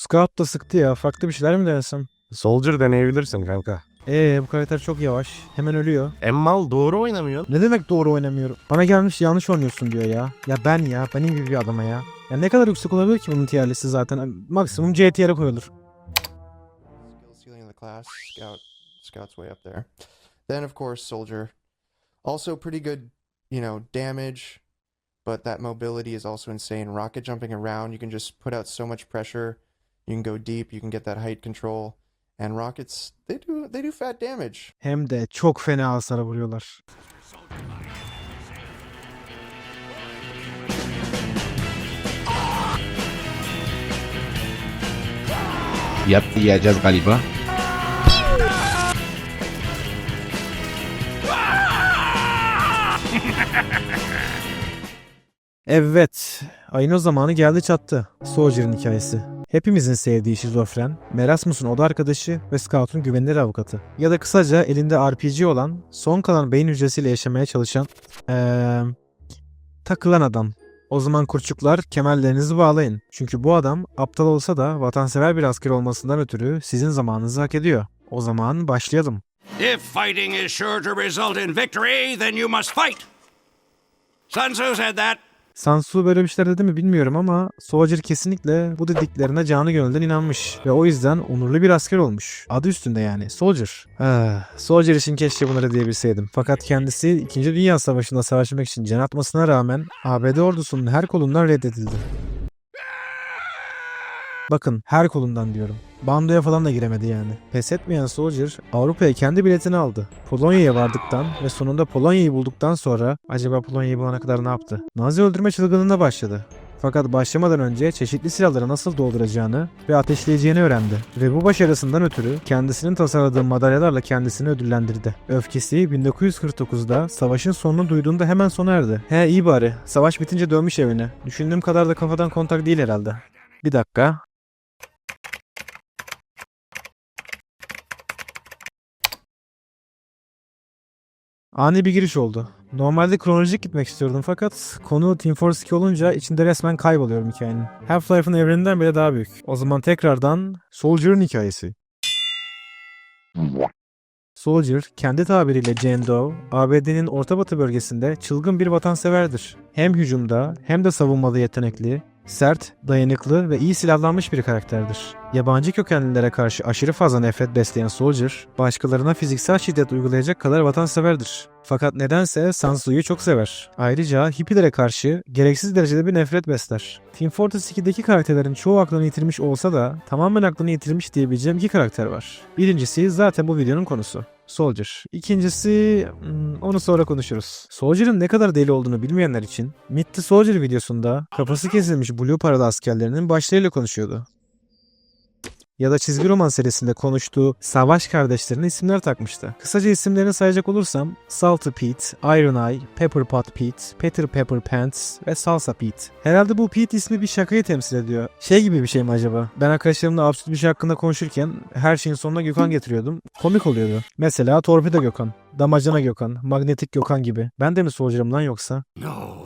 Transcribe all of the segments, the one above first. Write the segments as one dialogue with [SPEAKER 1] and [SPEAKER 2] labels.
[SPEAKER 1] Scout da sıktı ya. Farklı bir şeyler mi denesem?
[SPEAKER 2] Soldier deneyebilirsin kanka.
[SPEAKER 1] Ee bu karakter çok yavaş. Hemen ölüyor.
[SPEAKER 2] Emmal doğru oynamıyor.
[SPEAKER 1] Ne demek doğru oynamıyorum? Bana gelmiş yanlış oynuyorsun diyor ya. Ya ben ya. Benim gibi bir adama ya. Ya ne kadar yüksek olabilir ki bunun tier listi zaten? Maksimum C tier'e koyulur.
[SPEAKER 3] scout's way up there. Then of course soldier, also pretty good, you know, damage, but that mobility is also insane. Rocket jumping around, you can just put out so much pressure. You can go deep. You can get that height control. And rockets, they do they do fat damage.
[SPEAKER 1] Hem de çok fena hasara vuruyorlar.
[SPEAKER 4] Yap yiyeceğiz galiba.
[SPEAKER 1] Evet, ayın o zamanı geldi çattı. Soldier'ın hikayesi. Hepimizin sevdiği şizofren, Merasmus'un oda arkadaşı ve Scout'un güvenilir avukatı. Ya da kısaca elinde RPG olan, son kalan beyin hücresiyle yaşamaya çalışan, eee, takılan adam. O zaman kurçuklar kemerlerinizi bağlayın. Çünkü bu adam aptal olsa da vatansever bir asker olmasından ötürü sizin zamanınızı hak ediyor. O zaman başlayalım.
[SPEAKER 5] If fighting is sure to result in victory, then you must fight. Sun Tzu said that.
[SPEAKER 1] Sansu böyle bir şeyler dedi mi bilmiyorum ama Soldier kesinlikle bu dediklerine canı gönülden inanmış ve o yüzden onurlu bir asker olmuş. Adı üstünde yani Soldier. Ah, Soldier için keşke bunları diyebilseydim. Fakat kendisi 2. Dünya Savaşı'nda savaşmak için can atmasına rağmen ABD ordusunun her kolundan reddedildi. Bakın her kolundan diyorum. Bandoya falan da giremedi yani. Pes etmeyen Soldier Avrupa'ya kendi biletini aldı. Polonya'ya vardıktan ve sonunda Polonya'yı bulduktan sonra acaba Polonya'yı bulana kadar ne yaptı? Nazi öldürme çılgınlığına başladı. Fakat başlamadan önce çeşitli silahları nasıl dolduracağını ve ateşleyeceğini öğrendi. Ve bu başarısından ötürü kendisinin tasarladığı madalyalarla kendisini ödüllendirdi. Öfkesi 1949'da savaşın sonunu duyduğunda hemen sona erdi. He iyi bari. Savaş bitince dönmüş evine. Düşündüğüm kadar da kafadan kontak değil herhalde. Bir dakika. Ani bir giriş oldu. Normalde kronolojik gitmek istiyordum fakat konu Team Fortress 2 olunca içinde resmen kayboluyorum hikayenin. Half-Life'ın evreninden bile daha büyük. O zaman tekrardan Soldier'ın hikayesi. Soldier, kendi tabiriyle Jane Doe, ABD'nin Orta Batı bölgesinde çılgın bir vatanseverdir. Hem hücumda hem de savunmada yetenekli, sert, dayanıklı ve iyi silahlanmış bir karakterdir. Yabancı kökenlilere karşı aşırı fazla nefret besleyen Soldier, başkalarına fiziksel şiddet uygulayacak kadar vatanseverdir. Fakat nedense Sansu'yu çok sever. Ayrıca hippilere karşı gereksiz derecede bir nefret besler. Team Fortress 2'deki karakterlerin çoğu aklını yitirmiş olsa da tamamen aklını yitirmiş diyebileceğim iki karakter var. Birincisi zaten bu videonun konusu. Soldier. İkincisi hmm, onu sonra konuşuruz. Soldier'ın ne kadar deli olduğunu bilmeyenler için Meet the Soldier videosunda kafası kesilmiş Blue Paralı askerlerinin başlarıyla konuşuyordu ya da çizgi roman serisinde konuştuğu savaş kardeşlerine isimler takmıştı. Kısaca isimlerini sayacak olursam Salty Pete, Iron Eye, Pepper Pot Pete, Peter Pepper Pants ve Salsa Pete. Herhalde bu Pete ismi bir şakayı temsil ediyor. Şey gibi bir şey mi acaba? Ben arkadaşlarımla absürt bir şey hakkında konuşurken her şeyin sonuna Gökhan getiriyordum. Komik oluyordu. Mesela Torpido Gökhan, Damacana Gökhan, Magnetik Gökhan gibi. Ben de mi Soldier'ım lan yoksa?
[SPEAKER 5] No.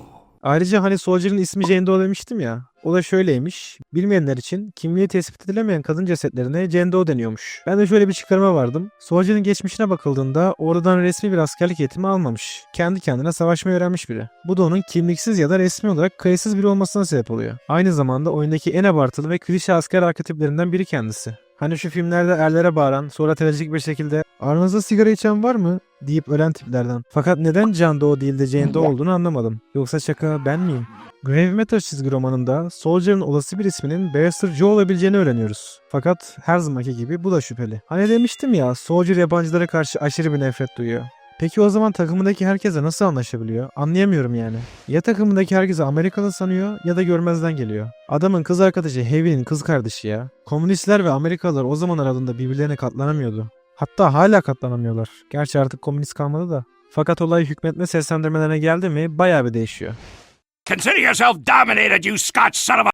[SPEAKER 1] Ayrıca hani Soldier'ın ismi Jane Doe demiştim ya. O da şöyleymiş. Bilmeyenler için kimliği tespit edilemeyen kadın cesetlerine Jane Doe deniyormuş. Ben de şöyle bir çıkarıma vardım. Soldier'ın geçmişine bakıldığında oradan resmi bir askerlik eğitimi almamış. Kendi kendine savaşmayı öğrenmiş biri. Bu da onun kimliksiz ya da resmi olarak kayıtsız biri olmasına sebep oluyor. Aynı zamanda oyundaki en abartılı ve klişe asker arketiplerinden biri kendisi. Hani şu filmlerde erlere bağıran, sonra trajik bir şekilde aranızda sigara içen var mı? deyip ölen tiplerden. Fakat neden Can Doe değil de Jane Doe olduğunu anlamadım. Yoksa şaka ben miyim? Grave Matter çizgi romanında Soldier'ın olası bir isminin Barrister Joe olabileceğini öğreniyoruz. Fakat her zamanki gibi bu da şüpheli. Hani demiştim ya Soldier yabancılara karşı aşırı bir nefret duyuyor. Peki o zaman takımındaki herkese nasıl anlaşabiliyor? Anlayamıyorum yani. Ya takımındaki herkese Amerikalı sanıyor ya da görmezden geliyor. Adamın kız arkadaşı Heavy'nin kız kardeşi ya. Komünistler ve Amerikalılar o zaman aralığında birbirlerine katlanamıyordu. Hatta hala katlanamıyorlar. Gerçi artık komünist kalmadı da. Fakat olay hükmetme seslendirmelerine geldi mi bayağı bir değişiyor.
[SPEAKER 5] Consider yourself dominated, you Scotch son of a.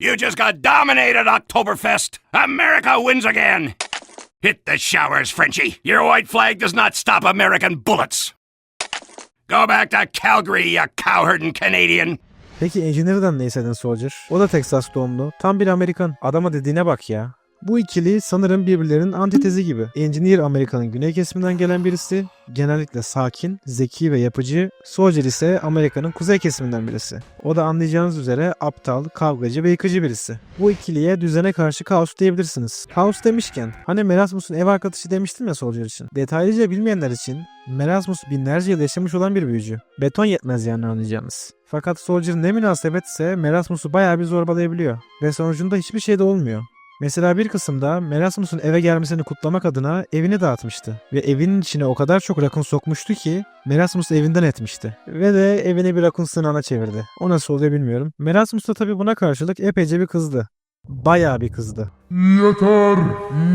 [SPEAKER 5] You just got dominated, Oktoberfest. America wins again. Hit the showers, Frenchie. Your white flag does not stop American bullets. Go back to Calgary, you cowherding Canadian.
[SPEAKER 1] Peki Engineer'dan ne istedin Soldier? O da Texas doğumlu. Tam bir Amerikan. Adama dediğine bak ya. Bu ikili sanırım birbirlerinin antitezi gibi. Engineer Amerika'nın güney kesiminden gelen birisi. Genellikle sakin, zeki ve yapıcı. Soldier ise Amerika'nın kuzey kesiminden birisi. O da anlayacağınız üzere aptal, kavgacı ve yıkıcı birisi. Bu ikiliye düzene karşı kaos diyebilirsiniz. Kaos demişken, hani Merasmus'un ev arkadaşı demiştim ya Soldier için. Detaylıca bilmeyenler için Merasmus binlerce yıl yaşamış olan bir büyücü. Beton yetmez yani anlayacağınız. Fakat Soldier ne münasebetse Merasmus'u bayağı bir zorbalayabiliyor. Ve sonucunda hiçbir şey de olmuyor. Mesela bir kısımda Merasmus'un eve gelmesini kutlamak adına evini dağıtmıştı. Ve evinin içine o kadar çok rakun sokmuştu ki Merasmus evinden etmişti. Ve de evini bir rakun sınavına çevirdi. O nasıl oluyor bilmiyorum. Merasmus da tabii buna karşılık epeyce bir kızdı. Bayağı bir kızdı.
[SPEAKER 6] Yeter!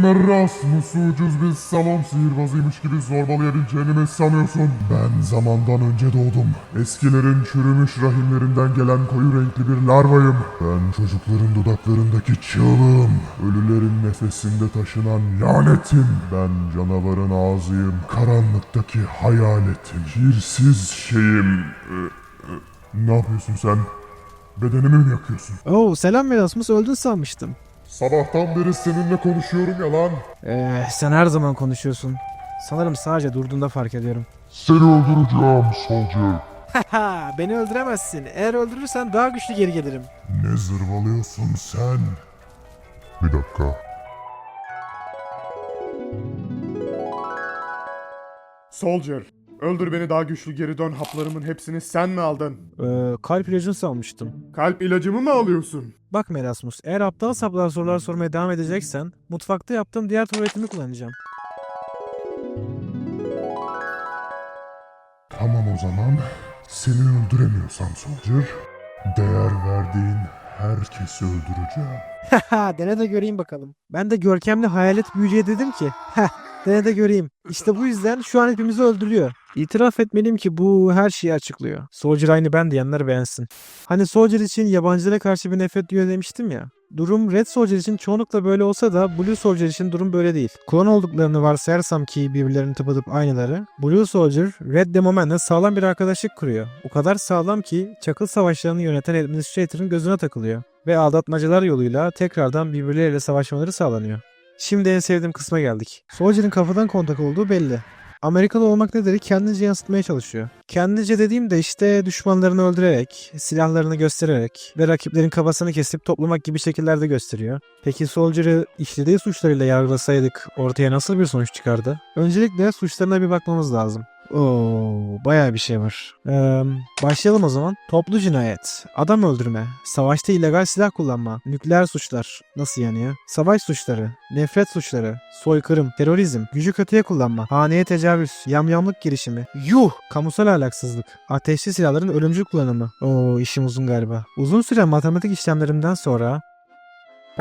[SPEAKER 6] Merasmus'u ucuz bir salon sihirbazıymış gibi zorbalayabileceğini mi sanıyorsun? Ben zamandan önce doğdum. Eskilerin çürümüş rahimlerinden gelen koyu renkli bir larvayım. Ben çocukların dudaklarındaki çığlığım. Ölülerin nefesinde taşınan lanetim. Ben canavarın ağzıyım. Karanlıktaki hayaletim. Kirsiz şeyim. Ee, e, ne yapıyorsun sen? Bedenimi mi yakıyorsun?
[SPEAKER 1] Oo selam Merasmus öldün sanmıştım.
[SPEAKER 6] Sabahtan beri seninle konuşuyorum ya lan.
[SPEAKER 1] Ee, sen her zaman konuşuyorsun. Sanırım sadece durduğunda fark ediyorum.
[SPEAKER 6] Seni öldüreceğim Soldier.
[SPEAKER 1] Haha beni öldüremezsin. Eğer öldürürsen daha güçlü geri gelirim.
[SPEAKER 6] Ne zırvalıyorsun sen? Bir dakika.
[SPEAKER 7] Soldier, öldür beni daha güçlü geri dön haplarımın hepsini sen mi aldın?
[SPEAKER 1] Ee, kalp ilacını salmıştım.
[SPEAKER 7] Kalp ilacımı mı alıyorsun?
[SPEAKER 1] Bak Merasmus, eğer aptal saplar sorular sormaya devam edeceksen, mutfakta yaptığım diğer tuvaletimi kullanacağım.
[SPEAKER 6] Tamam o zaman. Seni öldüremiyorsam Soldier, değer verdiğin herkesi öldüreceğim.
[SPEAKER 1] Haha, dene de göreyim bakalım. Ben de görkemli hayalet büyücüye dedim ki, heh, dene de göreyim. İşte bu yüzden şu an hepimizi öldürüyor. İtiraf etmeliyim ki bu her şeyi açıklıyor. Soldier aynı ben diyenler beğensin. Hani Soldier için yabancılara karşı bir nefret duyuyor demiştim ya. Durum Red Soldier için çoğunlukla böyle olsa da Blue Soldier için durum böyle değil. Klon olduklarını varsayarsam ki birbirlerini tıpatıp aynıları, Blue Soldier Red Demoman'la sağlam bir arkadaşlık kuruyor. O kadar sağlam ki çakıl savaşlarını yöneten Administrator'ın gözüne takılıyor. Ve aldatmacalar yoluyla tekrardan birbirleriyle savaşmaları sağlanıyor. Şimdi en sevdiğim kısma geldik. Soldier'ın kafadan kontak olduğu belli. Amerikalı olmak nedir kendince yansıtmaya çalışıyor. Kendince dediğim de işte düşmanlarını öldürerek, silahlarını göstererek ve rakiplerin kafasını kesip toplamak gibi şekillerde gösteriyor. Peki Soldier'ı işlediği suçlarıyla yargılasaydık ortaya nasıl bir sonuç çıkardı? Öncelikle suçlarına bir bakmamız lazım. Oo, bayağı bir şey var. Ee, başlayalım o zaman. Toplu cinayet, adam öldürme, savaşta illegal silah kullanma, nükleer suçlar, nasıl yani ya? Savaş suçları, nefret suçları, soykırım, terörizm, gücü kötüye kullanma, haneye tecavüz, yamyamlık girişimi, yuh, kamusal ahlaksızlık, ateşli silahların ölümcül kullanımı. Oo, işim uzun galiba. Uzun süren matematik işlemlerinden sonra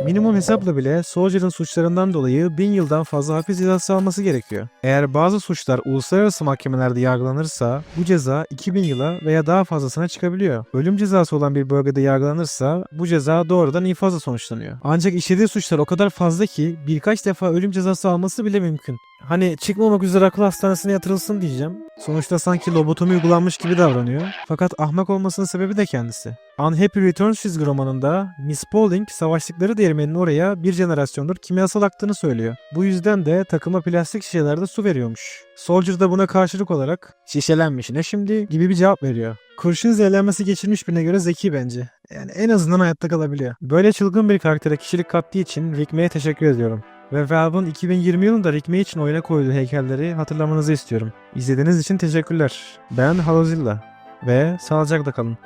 [SPEAKER 1] Minimum hesapla bile Soldier'ın suçlarından dolayı 1000 yıldan fazla hapis cezası alması gerekiyor. Eğer bazı suçlar uluslararası mahkemelerde yargılanırsa bu ceza 2000 yıla veya daha fazlasına çıkabiliyor. Ölüm cezası olan bir bölgede yargılanırsa bu ceza doğrudan infazla sonuçlanıyor. Ancak işlediği suçlar o kadar fazla ki birkaç defa ölüm cezası alması bile mümkün. Hani çıkmamak üzere akıl hastanesine yatırılsın diyeceğim. Sonuçta sanki lobotomi uygulanmış gibi davranıyor. Fakat ahmak olmasının sebebi de kendisi. Unhappy Returns romanında Miss Paulding savaştıkları değirmenin oraya bir jenerasyondur kimyasal aktığını söylüyor. Bu yüzden de takıma plastik şişelerde su veriyormuş. Soldier da buna karşılık olarak şişelenmiş ne şimdi gibi bir cevap veriyor. Kurşun zehirlenmesi geçirmiş birine göre zeki bence. Yani en azından hayatta kalabiliyor. Böyle çılgın bir karaktere kişilik kattığı için Rick May'e teşekkür ediyorum. Ve Valve'ın 2020 yılında Rick May için oyuna koyduğu heykelleri hatırlamanızı istiyorum. İzlediğiniz için teşekkürler. Ben Halozilla ve sağlıcakla kalın.